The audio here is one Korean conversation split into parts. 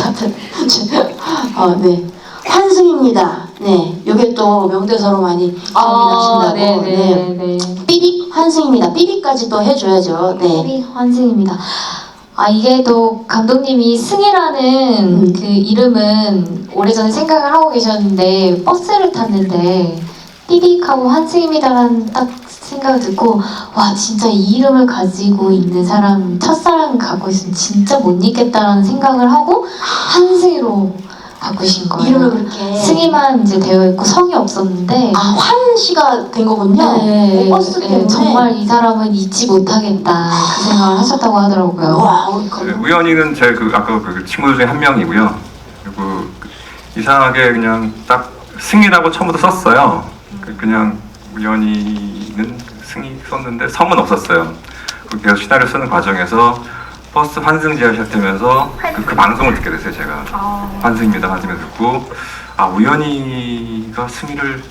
다들 어, 네 환승입니다. 네, 이게 또 명대사로 많이 아, 기억이 나신다고. 네네 네. 삐빅 환승입니다. 삐빅까지 또 해줘야죠. 네. 삐 환승입니다. 아 이게 또 감독님이 승희라는 음. 그 이름은 오래전에 생각을 하고 계셨는데 버스를 탔는데 삐빅하고 환승입니다라는 딱 생각을 듣고 와 진짜 이 이름을 가지고 있는 사람 첫사랑 갖고 있으면 진짜 못 잊겠다라는 생각을 하고 한승희로 바꾸신 거예요. 이름을 그렇게 승희만 이제 되어 있고 성이 없었는데 아, 환 씨가 된 거군요. 네, 어, 버스 네, 때문에. 정말 이 사람은 잊지 못하겠다 그 생각을 하셨다고 하더라고요. 와, 네. 우연히는 제 그 아까 그 친구들 중에 한 명이고요. 그리고 그 이상하게 그냥 딱 승희라고 처음부터 썼어요. 그- 그냥 우연히는 승희 썼는데 성은 없었어요. 그 계속 시나리오 쓰는 과정에서 버스 환승제가 시작되면서 그, 그 방송을 듣게 됐어요, 제가. 환승입니다, 환승을 듣고 아 우연히가 승희를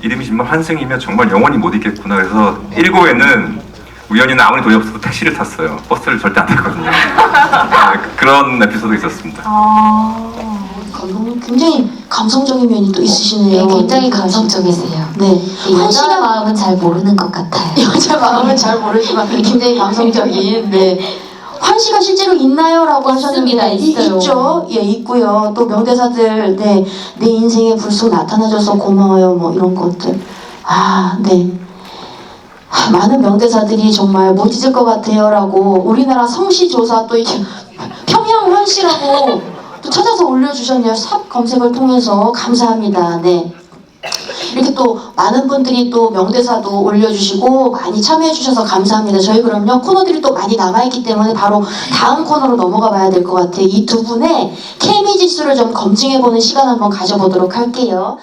이름이 정말 환승이면 정말 영원히 못 잊겠구나. 그래서 1고에는 우연히는 아무리 돈이 없어도 택시를 탔어요. 버스를 절대 안 탔거든요. 네, 그- 그런 에피소드 있었습니다. 감독님 굉장히 감성적인 면이 또 있으시네요. 네, 굉장히 감성적이세요. 네. 환 여자 씨가 마음은 잘 모르는 것 같아요. 여자 마음은 잘 모르지만 굉장히 감성적인 네. 환 씨가 실제로 있나요?라고 하셨는데 있습니다, 이- 있어요. 있죠. 예, 있고요. 또 명대사들 네. 내 인생에 불쑥 나타나줘서 고마워요. 뭐 이런 것들. 아, 네. 아, 많은 명대사들이 정말 못 잊을 것 같아요라고 우리나라 성씨 조사 또 이렇게 평양 환 씨라고 또 찾아서 올려주셨네요. 삽 검색을 통해서 감사합니다. 네. 이렇게 또 많은 분들이 또 명대사도 올려주시고 많이 참여해주셔서 감사합니다. 저희 그럼요 코너들이 또 많이 남아있기 때문에 바로 다음 코너로 넘어가 봐야 될 것 같아요. 이 두 분의 케미 지수를 좀 검증해보는 시간 한번 가져보도록 할게요.